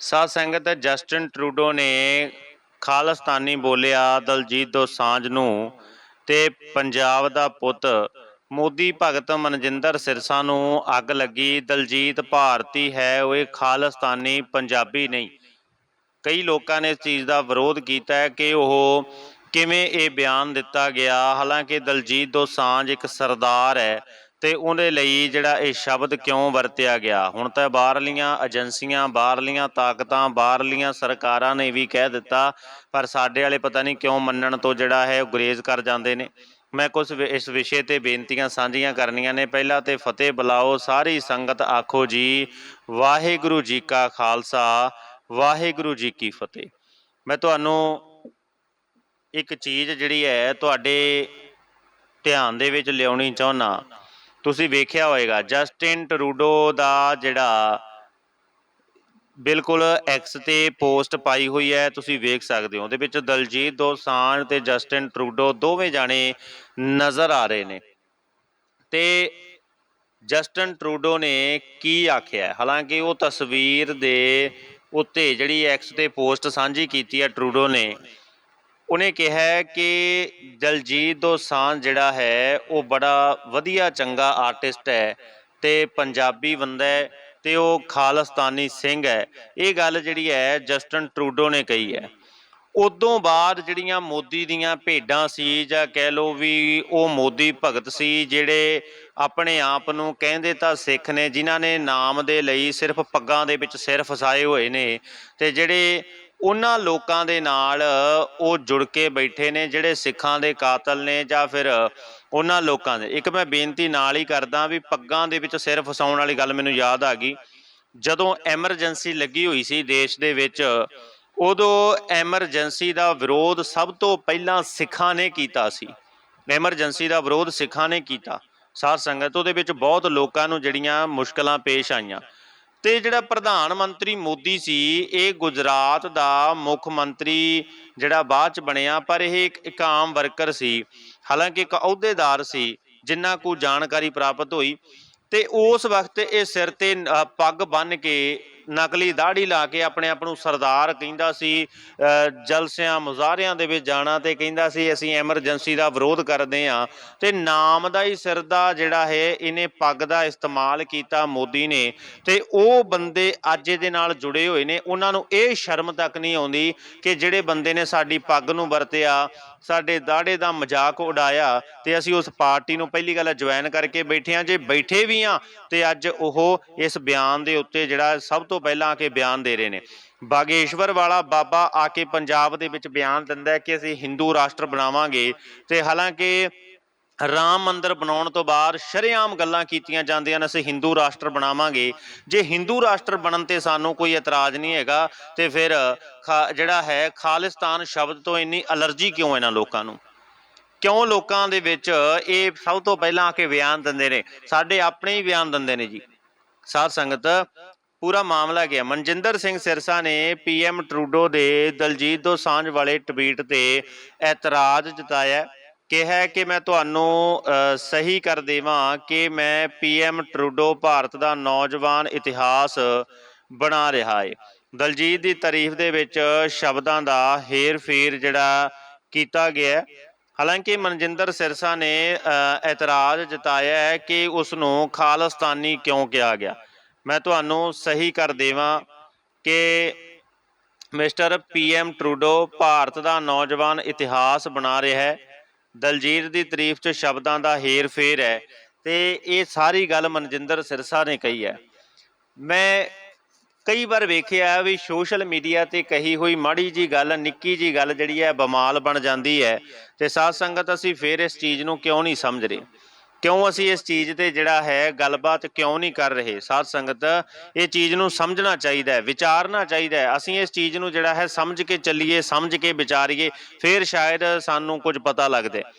ਸਾਧ ਸੰਗਤ Justin Trudeau ਨੇ ਖਾਲਿਸਤਾਨੀ ਬੋਲਿਆ ਦਲਜੀਤ ਦੋਸਾਂਝ ਨੂੰ ਤੇ ਪੰਜਾਬ ਦਾ ਪੁੱਤ ਮੋਦੀ ਭਗਤ ਮਨਜਿੰਦਰ ਸਿਰਸਾ ਨੂੰ ਅੱਗ ਲੱਗੀ। ਦਲਜੀਤ ਭਾਰਤੀ ਹੈ, ਉਹ ਇਹ ਖਾਲਿਸਤਾਨੀ ਪੰਜਾਬੀ ਨਹੀਂ। ਕਈ ਲੋਕਾਂ ਨੇ ਇਸ ਚੀਜ਼ ਦਾ ਵਿਰੋਧ ਕੀਤਾ ਹੈ ਕਿ ਉਹ ਕਿਵੇਂ ਇਹ ਬਿਆਨ ਦਿੱਤਾ ਗਿਆ। ਹਾਲਾਂਕਿ ਦਲਜੀਤ ਦੋਸਾਂਝ ਇੱਕ ਸਰਦਾਰ ਹੈ ਤੇ ਉਹਦੇ ਲਈ ਜਿਹੜਾ ਇਹ ਸ਼ਬਦ ਕਿਉਂ ਵਰਤਿਆ ਗਿਆ? ਹੁਣ ਤਾਂ ਬਾਹਰਲੀਆਂ ਏਜੰਸੀਆਂ, ਬਾਹਰਲੀਆਂ ਤਾਕਤਾਂ, ਬਾਹਰਲੀਆਂ ਸਰਕਾਰਾਂ ਨੇ ਵੀ ਕਹਿ ਦਿੱਤਾ, ਪਰ ਸਾਡੇ ਵਾਲੇ ਪਤਾ ਨਹੀਂ ਕਿਉਂ ਮੰਨਣ ਤੋਂ ਜਿਹੜਾ ਹੈ ਉਹ ਗੁਰੇਜ਼ ਕਰ ਜਾਂਦੇ ਨੇ। ਮੈਂ ਕੁਝ ਵਿ- ਇਸ ਵਿਸ਼ੇ ਤੇ ਬੇਨਤੀਆਂ ਸਾਂਝੀਆਂ ਕਰਨੀਆਂ ਨੇ। ਪਹਿਲਾਂ ਤੇ ਫਤਿਹ ਬੁਲਾਓ, ਸਾਰੀ ਸੰਗਤ ਆਖੋ ਜੀ, ਵਾਹਿਗੁਰੂ ਜੀ ਕਾ ਖਾਲਸਾ, ਵਾਹਿਗੁਰੂ ਜੀ ਕੀ ਫਤਿਹ। ਮੈਂ ਤੁਹਾਨੂੰ ਇੱਕ ਚੀਜ਼ ਜਿਹੜੀ ਹੈ ਤੁਹਾਡੇ ਧਿਆਨ ਦੇ ਵਿੱਚ ਲਿਆਉਣੀ ਚਾਹੁੰਦਾ। ਤੁਸੀਂ ਵੇਖਿਆ ਹੋਵੇਗਾ ਜਸਟਿਨ ਟਰੂਡੋ ਦਾ ਜਿਹੜਾ ਬਿਲਕੁਲ ਐਕਸ ਤੇ ਪੋਸਟ ਪਾਈ ਹੋਈ ਹੈ, ਤੁਸੀਂ ਵੇਖ ਸਕਦੇ ਹੋ। ਉਹਦੇ ਵਿੱਚ ਦਲਜੀਤ ਦੋਸਾਂਝ ਤੇ ਜਸਟਿਨ ਟਰੂਡੋ ਦੋਵੇਂ ਜਾਣੇ ਨਜ਼ਰ ਆ ਰਹੇ ਨੇ। ਤੇ ਜਸਟਨ ਟਰੂਡੋ ਨੇ ਕੀ ਆਖਿਆ ਹਾਲਾਂਕਿ ਉਹ ਤਸਵੀਰ ਦੇ ਉੱਤੇ ਜਿਹੜੀ ਐਕਸ ਤੇ ਪੋਸਟ ਸਾਂਝੀ ਕੀਤੀ ਹੈ, ਟਰੂਡੋ ਨੇ ਉਹਨੇ ਕਿਹਾ ਕਿ ਦਲਜੀਤ ਦੋਸਾਂਝ ਜਿਹੜਾ ਹੈ, ਉਹ ਬੜਾ ਵਧੀਆ ਚੰਗਾ ਆਰਟਿਸਟ ਹੈ ਤੇ ਪੰਜਾਬੀ ਬੰਦਾ ਹੈ ਤੇ ਉਹ ਖਾਲਿਸਤਾਨੀ ਸਿੰਘ ਹੈ। ਇਹ ਗੱਲ ਜਿਹੜੀ ਹੈ, ਜਸਟਨ ਟਰੂਡੋ ਨੇ ਕਹੀ ਹੈ। ਉਦੋਂ ਬਾਅਦ ਜਿਹੜੀਆਂ ਮੋਦੀ ਦੀਆਂ ਭੇਡਾਂ ਸੀ ਜਾਂ ਕਹਿ ਲਓ ਵੀ ਉਹ ਮੋਦੀ ਭਗਤ ਸੀ, ਜਿਹੜੇ ਆਪਣੇ ਆਪ ਨੂੰ ਕਹਿੰਦੇ ਤਾਂ ਸਿੱਖ ਨੇ, ਜਿਨ੍ਹਾਂ ਨੇ ਨਾਮ ਦੇ ਲਈ ਸਿਰਫ ਪੱਗਾਂ ਦੇ ਵਿੱਚ ਸਿਰ ਫਸਾਏ ਹੋਏ ਨੇ ਤੇ ਜਿਹੜੇ ਉਹਨਾਂ ਲੋਕਾਂ ਦੇ ਨਾਲ ਉਹ ਜੁੜ ਕੇ ਬੈਠੇ ਨੇ, ਜਿਹੜੇ ਸਿੱਖਾਂ ਦੇ ਕਾਤਲ ਨੇ ਜਾਂ ਫਿਰ ਉਹਨਾਂ ਲੋਕਾਂ ਦੇ। ਇੱਕ ਮੈਂ ਬੇਨਤੀ ਨਾਲ ਹੀ ਕਰਦਾ ਵੀ ਪੱਗਾਂ ਦੇ ਵਿੱਚ ਸਿਰ ਫਸਾਉਣ ਵਾਲੀ ਗੱਲ ਮੈਨੂੰ ਯਾਦ ਆ ਗਈ। ਜਦੋਂ ਐਮਰਜੈਂਸੀ ਲੱਗੀ ਹੋਈ ਸੀ ਦੇਸ਼ ਦੇ ਵਿੱਚ, ਉਦੋਂ ਐਮਰਜੈਂਸੀ ਦਾ ਵਿਰੋਧ ਸਭ ਤੋਂ ਪਹਿਲਾਂ ਸਿੱਖਾਂ ਨੇ ਕੀਤਾ ਸੀ। ਐਮਰਜੈਂਸੀ ਦਾ ਵਿਰੋਧ ਸਿੱਖਾਂ ਨੇ ਕੀਤਾ। ਸਾਧ ਸੰਗਤ, ਉਹਦੇ ਵਿੱਚ ਬਹੁਤ ਲੋਕਾਂ ਨੂੰ ਜਿਹੜੀਆਂ ਮੁਸ਼ਕਲਾਂ ਪੇਸ਼ ਆਈਆਂ। ਤੇ ਜਿਹੜਾ ਪ੍ਰਧਾਨ ਮੰਤਰੀ ਮੋਦੀ ਸੀ, ਇਹ ਗੁਜਰਾਤ ਦਾ ਮੁੱਖ ਮੰਤਰੀ ਜਿਹੜਾ ਬਾਅਦ ਚ ਬਣਿਆ, ਪਰ ਇਹ ਇੱਕ ਆਮ ਵਰਕਰ ਸੀ, ਹਾਲਾਂਕਿ ਇੱਕ ਅਹੁਦੇਦਾਰ ਸੀ, ਜਿੰਨਾ ਕੋ ਜਾਣਕਾਰੀ ਪ੍ਰਾਪਤ ਹੋਈ ਤੇ ਉਸ ਵਕਤ ਇਹ ਸਿਰ ਤੇ ਪੱਗ ਬੰਨ ਕੇ ਨਕਲੀ ਦਾੜੀ ਲਾ ਕੇ ਆਪਣੇ ਆਪ ਨੂੰ ਸਰਦਾਰ ਕਹਿੰਦਾ ਸੀ ਜਲਸਿਆਂ ਮੁਜ਼ਾਹਰਿਆਂ ਦੇ ਵਿੱਚ ਜਾਣਾ ਤੇ ਕਹਿੰਦਾ ਸੀ, ਅਸੀਂ ਐਮਰਜੈਂਸੀ ਦਾ ਵਿਰੋਧ ਕਰਦੇ ਹਾਂ। ਤੇ ਨਾਮ ਦਾ ਹੀ ਸਿਰ ਦਾ ਜਿਹੜਾ ਹੈ, ਇਹਨੇ ਪੱਗ ਦਾ ਇਸਤੇਮਾਲ ਕੀਤਾ ਮੋਦੀ ਨੇ। ਤੇ ਉਹ ਬੰਦੇ ਅੱਜ ਇਹਦੇ ਨਾਲ ਜੁੜੇ ਹੋਏ ਨੇ। ਉਹਨਾਂ ਨੂੰ ਇਹ ਸ਼ਰਮ ਤੱਕ ਨਹੀਂ ਆਉਂਦੀ ਕਿ ਜਿਹੜੇ ਬੰਦੇ ਨੇ ਸਾਡੀ ਪੱਗ ਨੂੰ ਵਰਤਿਆ, ਸਾਡੇ ਦਾੜੇ ਦਾ ਮਜ਼ਾਕ ਉਡਾਇਆ ਤੇ ਅਸੀਂ ਉਸ ਪਾਰਟੀ ਨੂੰ ਪਹਿਲੀ ਗੱਲ ਜੁਆਇਨ ਕਰਕੇ ਬੈਠੇ ਹਾਂ। ਜੇ ਬੈਠੇ ਵੀ ਹਾਂ ਤੇ ਅੱਜ ਉਹ ਇਸ ਬਿਆਨ ਦੇ ਉੱਤੇ ਜਿਹੜਾ ਸਭ ਤੋਂ ਪਹਿਲਾਂ ਆ ਕੇ ਬਿਆਨ ਦੇ ਰਹੇ ਨੇ। ਬਾਗੇਸ਼ਵਰ ਵਾਲਾ ਬਾਬਾ ਆ ਕੇ ਪੰਜਾਬ ਦੇ ਵਿੱਚ ਬਿਆਨ ਦਿੰਦਾ ਹੈ ਕਿ ਅਸੀਂ ਹਿੰਦੂ ਰਾਸ਼ਟਰ ਬਣਾਵਾਂਗੇ ਤੇ ਹਾਲਾਂਕਿ ਰਾਮ ਮੰਦਿਰ ਬਣਾਉਣ ਤੋਂ ਬਾਅਦ ਸ਼ਰੇਆਮ ਗੱਲਾਂ ਕੀਤੀਆਂ ਜਾਂਦੀਆਂ ਨੇ, ਅਸੀਂ ਹਿੰਦੂ ਰਾਸ਼ਟਰ ਬਣਾਵਾਂਗੇ। ਜੇ ਹਿੰਦੂ ਰਾਸ਼ਟਰ ਬਣਨ ਤੇ ਸਾਨੂੰ ਕੋਈ ਇਤਰਾਜ਼ ਨਹੀਂ ਹੈਗਾ ਤੇ ਫਿਰ ਜਿਹੜਾ ਹੈ ਖਾਲਿਸਤਾਨ ਸ਼ਬਦ ਤੋਂ ਇੰਨੀ ਅਲਰਜੀ ਕਿਉਂ ਇਹਨਾਂ ਲੋਕਾਂ ਨੂੰ? ਕਿਉਂ ਲੋਕਾਂ ਦੇ ਵਿੱਚ ਇਹ ਸਭ ਤੋਂ ਪਹਿਲਾਂ ਆ ਕੇ ਬਿਆਨ ਦਿੰਦੇ ਨੇ? ਸਾਡੇ ਆਪਣੇ ਹੀ ਬਿਆਨ ਦਿੰਦੇ ਨੇ ਜੀ। ਸਾਧ ਸੰਗਤ ਪੂਰਾ ਮਾਮਲਾ ਗਿਆ। ਮਨਜਿੰਦਰ ਸਿੰਘ ਸਿਰਸਾ ਨੇ ਪੀਐਮ ਟਰੂਡੋ ਦੇ ਦਲਜੀਤ ਦੋਸਾਂਝ ਵਾਲੇ ਟਵੀਟ ਤੇ ਐਤਰਾਜ਼ ਜਤਾਇਆ। ਕਿਹਾ ਕਿ ਮੈਂ ਤੁਹਾਨੂੰ ਸਹੀ ਕਰ ਦੇਵਾਂ ਕਿ ਮੈਂ ਪੀਐਮ ਟਰੂਡੋ ਭਾਰਤ ਦਾ ਨੌਜਵਾਨ ਇਤਿਹਾਸ ਬਣਾ ਰਿਹਾ ਹੈ ਦਲਜੀਤ ਦੀ ਤਾਰੀਫ ਦੇ ਵਿੱਚ ਸ਼ਬਦਾਂ ਦਾ ਹੇਰ-ਫੇਰ ਜਿਹੜਾ ਕੀਤਾ ਗਿਆ ਹਾਲਾਂਕਿ ਮਨਜਿੰਦਰ ਸਿਰਸਾ ਨੇ ਅ, ਇਤਰਾਜ਼ ਜਤਾਇਆ ਹੈ ਕਿ ਉਸ ਨੂੰ ਖਾਲਿਸਤਾਨੀ ਕਿਉਂ ਕਿਹਾ ਗਿਆ? ਮੈਂ ਤੁਹਾਨੂੰ ਸਹੀ ਕਰ ਦੇਵਾਂ ਕਿ ਮਿਸਟਰ ਪੀਐਮ ਟਰੂਡੋ ਭਾਰਤ ਦਾ ਨੌਜਵਾਨ ਇਤਿਹਾਸ ਬਣਾ ਰਿਹਾ ਹੈ। ਦਲਜੀਤ ਦੀ ਤਾਰੀਫ 'ਚ ਸ਼ਬਦਾਂ ਦਾ ਹੇਰ-ਫੇਰ ਹੈ ਤੇ ਇਹ ਸਾਰੀ ਗੱਲ ਮਨਜਿੰਦਰ ਸਿਰਸਾ ਨੇ ਕਹੀ ਹੈ। ਮੈਂ ਕਈ ਵਾਰ ਵੇਖਿਆ ਵੀ ਸੋਸ਼ਲ ਮੀਡੀਆ ਤੇ ਕਹੀ ਹੋਈ ਮਾੜੀ ਜੀ ਗੱਲ, ਨਿੱਕੀ ਜੀ ਗੱਲ ਜਿਹੜੀ ਹੈ, ਬਮਾਲ ਬਣ ਜਾਂਦੀ ਹੈ ਤੇ ਸਾਧ ਸੰਗਤ ਅਸੀਂ ਫੇਰ ਇਸ ਚੀਜ਼ ਨੂੰ ਕਿਉਂ ਨਹੀਂ ਸਮਝ ਰਹੇ? ਕਿਉਂ ਅਸੀਂ ਇਸ ਚੀਜ਼ ਤੇ ਜਿਹੜਾ ਹੈ ਗੱਲਬਾਤ ਕਿਉਂ ਨਹੀਂ ਕਰ ਰਹੇ? ਸਾਧ ਸੰਗਤ, ਇਹ ਚੀਜ਼ ਨੂੰ ਸਮਝਣਾ ਚਾਹੀਦਾ ਹੈ, ਵਿਚਾਰਨਾ ਚਾਹੀਦਾ ਹੈ। ਅਸੀਂ ਇਸ ਚੀਜ਼ ਨੂੰ ਜਿਹੜਾ ਹੈ ਸਮਝ ਕੇ ਚੱਲੀਏ, ਸਮਝ ਕੇ ਵਿਚਾਰੀਏ, ਫਿਰ ਸ਼ਾਇਦ ਸਾਨੂੰ ਕੁਝ ਪਤਾ ਲੱਗਦਾ।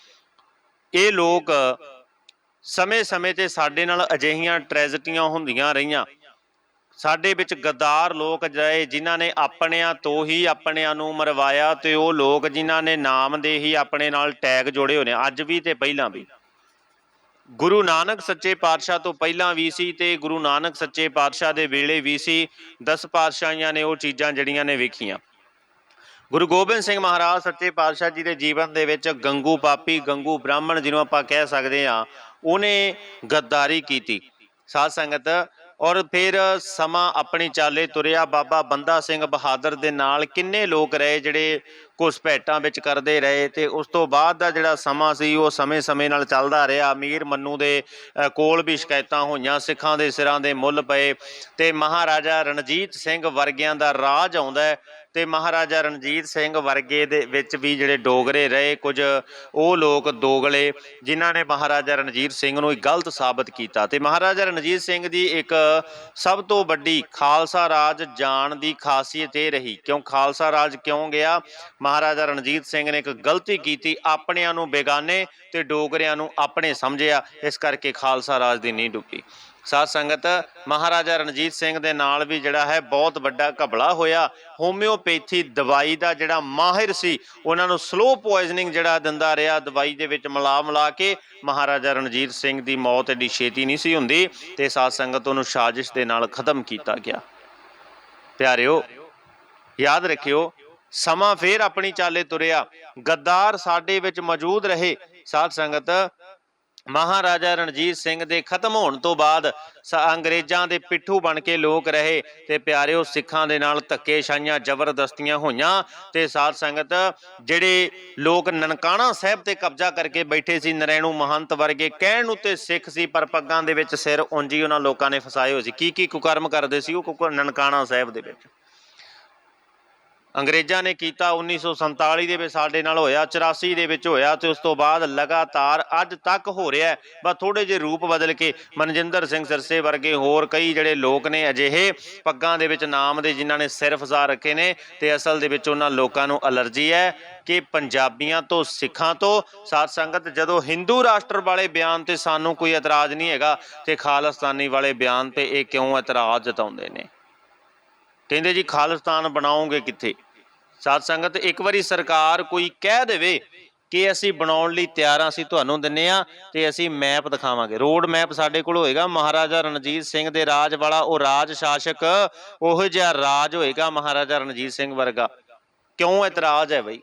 ਇਹ ਲੋਕ ਸਮੇਂ-ਸਮੇਂ ਤੇ ਸਾਡੇ ਨਾਲ ਅਜਿਹੀਆਂ ਟ੍ਰੈਜਡੀਆਂ ਹੁੰਦੀਆਂ ਰਹੀਆਂ। ਸਾਡੇ ਵਿੱਚ ਗੱਦਾਰ ਲੋਕ ਜਿਹੜੇ ਜਿਨ੍ਹਾਂ ਨੇ ਆਪਣਿਆਂ ਤੋਂ ਹੀ ਆਪਣਿਆਂ ਨੂੰ ਮਰਵਾਇਆ ਤੇ ਉਹ ਲੋਕ ਜਿਨ੍ਹਾਂ ਨੇ ਨਾਮ ਦੇ ਹੀ ਆਪਣੇ ਨਾਲ ਟੈਗ ਜੋੜੇ ਹੋਏ ਨੇ। ਅੱਜ ਵੀ ਤੇ ਪਹਿਲਾਂ ਵੀ। ਗੁਰੂ ਨਾਨਕ ਸੱਚੇ ਪਾਤਸ਼ਾਹ ਤੋਂ ਪਹਿਲਾਂ ਵੀ ਸੀ ਤੇ ਗੁਰੂ ਨਾਨਕ ਸੱਚੇ ਪਾਤਸ਼ਾਹ ਦੇ ਵੇਲੇ ਵੀ ਸੀ। 10 ਪਾਤਸ਼ਾਹੀਆਂ ਨੇ ਉਹ ਚੀਜ਼ਾਂ ਜਿਹੜੀਆਂ ਨੇ ਵੇਖੀਆਂ। ਗੁਰੂ ਗੋਬਿੰਦ ਸਿੰਘ ਮਹਾਰਾਜ ਸੱਚੇ ਪਾਤਸ਼ਾਹ ਜੀ ਦੇ ਜੀਵਨ ਦੇ ਵਿੱਚ ਗੰਗੂ ਪਾਪੀ, ਗੰਗੂ ਬ੍ਰਾਹਮਣ ਜਿਹਨੂੰ ਆਪਾਂ ਕਹਿ ਸਕਦੇ ਆ ਉਹਨੇ ਗੱਦਾਰੀ ਕੀਤੀ। ਸਾਧ ਸੰਗਤ ਔਰ ਫਿਰ ਸਮਾਂ ਆਪਣੀ ਚਾਲੇ ਤੁਰਿਆ। ਬਾਬਾ ਬੰਦਾ ਸਿੰਘ ਬਹਾਦਰ ਦੇ ਨਾਲ ਕਿੰਨੇ ਲੋਕ ਰਹੇ ਜਿਹੜੇ ਘੁਸਪੈਠਾਂ ਵਿੱਚ ਕਰਦੇ ਰਹੇ ਤੇ ਉਸ ਤੋਂ ਬਾਅਦ ਦਾ ਜਿਹੜਾ ਸਮਾਂ ਸੀ ਉਹ ਸਮੇਂ-ਸਮੇਂ ਨਾਲ ਚੱਲਦਾ ਰਿਹਾ। ਅਮੀਰ ਮੰਨੂ ਦੇ ਕੋਲ ਵੀ ਸ਼ਿਕਾਇਤਾਂ ਹੋਈਆਂ, ਸਿੱਖਾਂ ਦੇ ਸਿਰਾਂ ਦੇ ਮੁੱਲ ਪਏ ਤੇ ਮਹਾਰਾਜਾ ਰਣਜੀਤ ਸਿੰਘ ਵਰਗਿਆਂ ਦਾ ਰਾਜ ਆਉਂਦਾ ਤੇ ਮਹਾਰਾਜਾ ਰਣਜੀਤ ਸਿੰਘ ਵਰਗੇ ਦੇ ਵਿੱਚ ਵੀ ਜਿਹੜੇ ਡੋਗਰੇ ਰਹੇ, ਕੁਝ ਉਹ ਲੋਕ ਦੋਗਲੇ, ਜਿਨ੍ਹਾਂ ਨੇ ਮਹਾਰਾਜਾ ਰਣਜੀਤ ਸਿੰਘ ਨੂੰ ਇੱਕ ਗਲਤ ਸਾਬਤ ਕੀਤਾ। ਤੇ ਮਹਾਰਾਜਾ ਰਣਜੀਤ ਸਿੰਘ ਦੀ ਇੱਕ ਸਭ ਤੋਂ ਵੱਡੀ ਖਾਲਸਾ ਰਾਜ ਜਾਣ ਦੀ ਖਾਸੀਅਤ ਇਹ ਰਹੀ, ਕਿਉਂ ਖਾਲਸਾ ਰਾਜ ਕਿਉਂ ਗਿਆ? ਮਹਾਰਾਜਾ ਰਣਜੀਤ ਸਿੰਘ ਨੇ ਇੱਕ ਗਲਤੀ ਕੀਤੀ, ਆਪਣਿਆਂ ਨੂੰ ਬੇਗਾਨੇ ਤੇ ਡੋਗਰਿਆਂ ਨੂੰ ਆਪਣੇ ਸਮਝਿਆ, ਇਸ ਕਰਕੇ ਖਾਲਸਾ ਰਾਜ ਦੀ ਨੀਂਹ ਡੁੱਬੀ। ਸਾਧ ਸੰਗਤ, ਮਹਾਰਾਜਾ ਰਣਜੀਤ ਸਿੰਘ ਦੇ ਨਾਲ ਵੀ ਜਿਹੜਾ ਹੈ ਬਹੁਤ ਵੱਡਾ ਘਬਲਾ ਹੋਇਆ। ਹੋਮਿਓਪੈਥੀ ਦਵਾਈ ਦਾ ਜਿਹੜਾ ਮਾਹਿਰ ਸੀ, ਉਹਨਾਂ ਨੂੰ ਸਲੋ ਪੋਇਜ਼ਨਿੰਗ ਜਿਹੜਾ ਦਿੰਦਾ ਰਿਹਾ, ਦਵਾਈ ਦੇ ਵਿੱਚ ਮਿਲਾ ਮਿਲਾ ਕੇ ਮਹਾਰਾਜਾ ਰਣਜੀਤ ਸਿੰਘ ਦੀ ਮੌਤ ਏਡੀ ਛੇਤੀ ਨਹੀਂ ਸੀ ਹੁੰਦੀ ਤੇ ਸਾਧ ਸੰਗਤ ਉਹਨੂੰ ਸਾਜ਼ਿਸ਼ ਦੇ ਨਾਲ ਖਤਮ ਕੀਤਾ ਗਿਆ। ਪਿਆਰਿਓ, ਯਾਦ ਰੱਖਿਓ, ਸਮਾਂ ਫੇਰ ਆਪਣੀ ਚਾਲੇ ਤੁਰਿਆ। ਗੱਦਾਰ ਸਾਡੇ ਵਿੱਚ ਮੌਜੂਦ ਰਹੇ। ਸਾਧ ਸੰਗਤ ਮਹਾਰਾਜਾ ਰਣਜੀਤ ਸਿੰਘ ਦੇ ਖਤਮ ਹੋਣ ਤੋਂ ਬਾਅਦ ਸ- ਅੰਗਰੇਜ਼ਾਂ ਦੇ ਪਿੱਠੂ ਬਣ ਕੇ ਲੋਕ ਰਹੇ ਤੇ ਪਿਆਰਿਓ ਸਿੱਖਾਂ ਦੇ ਨਾਲ ਧੱਕੇਸ਼ਾਹੀਆਂ ਜ਼ਬਰਦਸਤੀਆਂ ਹੋਈਆਂ ਤੇ ਸਾਧ ਸੰਗਤ ਜਿਹੜੇ ਲੋਕ ਨਨਕਾਣਾ ਸਾਹਿਬ ਤੇ ਕਬਜ਼ਾ ਕਰਕੇ ਬੈਠੇ ਸੀ, ਨਰੈਣੂ ਮਹੰਤ ਵਰਗੇ ਕਹਿਣ ਉੱਤੇ ਸਿੱਖ ਸੀ, ਪਰ ਪੱਗਾਂ ਦੇ ਵਿੱਚ ਸਿਰ ਉਂਝੀ ਉਹਨਾਂ ਲੋਕਾਂ ਨੇ ਫਸਾਏ ਹੋਏ ਸੀ। ਕੀ ਕੀ ਕੁਕਰਮ ਕਰਦੇ ਸੀ ਉਹ ਕੁਕਰ ਨਨਕਾਣਾ ਸਾਹਿਬ ਦੇ ਵਿੱਚ? ਅੰਗਰੇਜ਼ਾਂ ਨੇ ਕੀਤਾ 1947 ਦੇ ਵਿੱਚ ਸਾਡੇ ਨਾਲ ਹੋਇਆ 84 ਦੇ ਵਿੱਚ ਹੋਇਆ ਤੇ ਉਸ ਤੋਂ ਬਾਅਦ ਲਗਾਤਾਰ ਅੱਜ ਤੱਕ ਹੋ ਰਿਹਾ ਬਸ ਥੋੜੇ ਜਿਹੇ ਰੂਪ ਬਦਲ ਕੇ ਮਨਜਿੰਦਰ ਸਿੰਘ ਸਿਰਸੇ ਵਰਗੇ ਹੋਰ ਕਈ ਜਿਹੜੇ ਲੋਕ ਨੇ ਅਜਿਹੇ ਪੱਗਾਂ ਦੇ ਵਿੱਚ ਨਾਮ ਦੇ ਜਿਨ੍ਹਾਂ ਨੇ ਸਿਰ ਫਸਾ ਰੱਖੇ ਨੇ ਤੇ ਅਸਲ ਦੇ ਵਿੱਚ ਉਹਨਾਂ ਲੋਕਾਂ ਨੂੰ ਅਲਰਜੀ ਹੈ ਕਿ ਪੰਜਾਬੀਆਂ ਤੋਂ, ਸਿੱਖਾਂ ਤੋਂ। ਸਾਧ ਸੰਗਤ, ਜਦੋਂ ਹਿੰਦੂ ਰਾਸ਼ਟਰ ਵਾਲੇ ਬਿਆਨ ਤੇ ਸਾਨੂੰ ਕੋਈ ਇਤਰਾਜ਼ ਨਹੀਂ ਹੈਗਾ ਤੇ ਖਾਲਿਸਤਾਨੀ ਵਾਲੇ ਬਿਆਨ ਤੇ ਇਹ ਕਿਉਂ ਇਤਰਾਜ਼ ਜਤਾਉਂਦੇ ਨੇ? ਕਹਿੰਦੇ ਜੀ ਖਾਲਿਸਤਾਨ ਬਣਾਓਗੇ ਕਿੱਥੇ? ਸਾਧ ਸੰਗਤ, ਇੱਕ ਵਾਰੀ ਸਰਕਾਰ ਕੋਈ ਕਹਿ ਦੇਵੇ ਕਿ ਅਸੀਂ ਬਣਾਉਣ ਲਈ ਤਿਆਰ ਹਾਂ ਅਸੀਂ ਤੁਹਾਨੂੰ ਦਿੰਨੇ ਆ ਤੇ ਅਸੀਂ ਮੈਪ ਦਿਖਾਵਾਂਗੇ। ਰੋਡ ਮੈਪ ਸਾਡੇ ਕੋਲ ਹੋਏਗਾ, ਮਹਾਰਾਜਾ ਰਣਜੀਤ ਸਿੰਘ ਦੇ ਰਾਜ ਵਾਲਾ, ਉਹ ਰਾਜ ਸ਼ਾਸਕ, ਉਹ ਜਿਹਾ ਰਾਜ ਹੋਏਗਾ ਮਹਾਰਾਜਾ ਰਣਜੀਤ ਸਿੰਘ ਵਰਗਾ। ਕਿਉਂ ਇਤਰਾਜ਼ ਹੈ ਬਈ?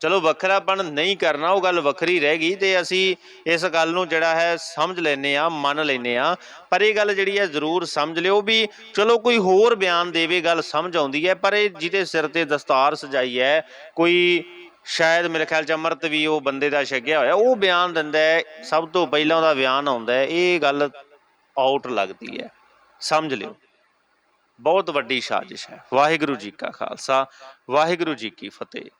ਚਲੋ ਵੱਖਰਾਪਣ ਨਹੀਂ ਕਰਨਾ, ਉਹ ਗੱਲ ਵੱਖਰੀ ਰਹਿ ਗਈ ਤੇ ਅਸੀਂ ਇਸ ਗੱਲ ਨੂੰ ਜਿਹੜਾ ਹੈ ਸਮਝ ਲੈਨੇ ਆ ਮੰਨ ਲੈਨੇ ਆ ਪਰ ਇਹ ਗੱਲ ਜਿਹੜੀ ਹੈ ਜ਼ਰੂਰ ਸਮਝ ਲਿਓ ਵੀ ਚਲੋ ਕੋਈ ਹੋਰ ਬਿਆਨ ਦੇਵੇ, ਗੱਲ ਸਮਝ ਆਉਂਦੀ ਹੈ, ਪਰ ਇਹ ਜਿਹਦੇ ਸਿਰ ਤੇ ਦਸਤਾਰ ਸਜਾਈ ਹੈ, ਕੋਈ ਸ਼ਾਇਦ ਮੇਰੇ ਖਿਆਲ ਚ ਅੰਮ੍ਰਿਤ ਵੀ ਉਹ ਬੰਦੇ ਦਾ ਛਕਿਆ ਹੋਇਆ, ਉਹ ਬਿਆਨ ਦਿੰਦਾ ਹੈ, ਸਭ ਤੋਂ ਪਹਿਲਾਂ ਉਹਦਾ ਬਿਆਨ ਆਉਂਦਾ ਹੈ, ਇਹ ਗੱਲ ਆਊਟ ਲੱਗਦੀ ਹੈ। ਸਮਝ ਲਿਓ। ਬਹੁਤ ਵੱਡੀ ਸਾਜ਼ਿਸ਼ ਹੈ। ਵਾਹਿਗੁਰੂ ਜੀ ਕਾ ਖਾਲਸਾ, ਵਾਹਿਗੁਰੂ ਜੀ ਕੀ ਫਤਿਹ।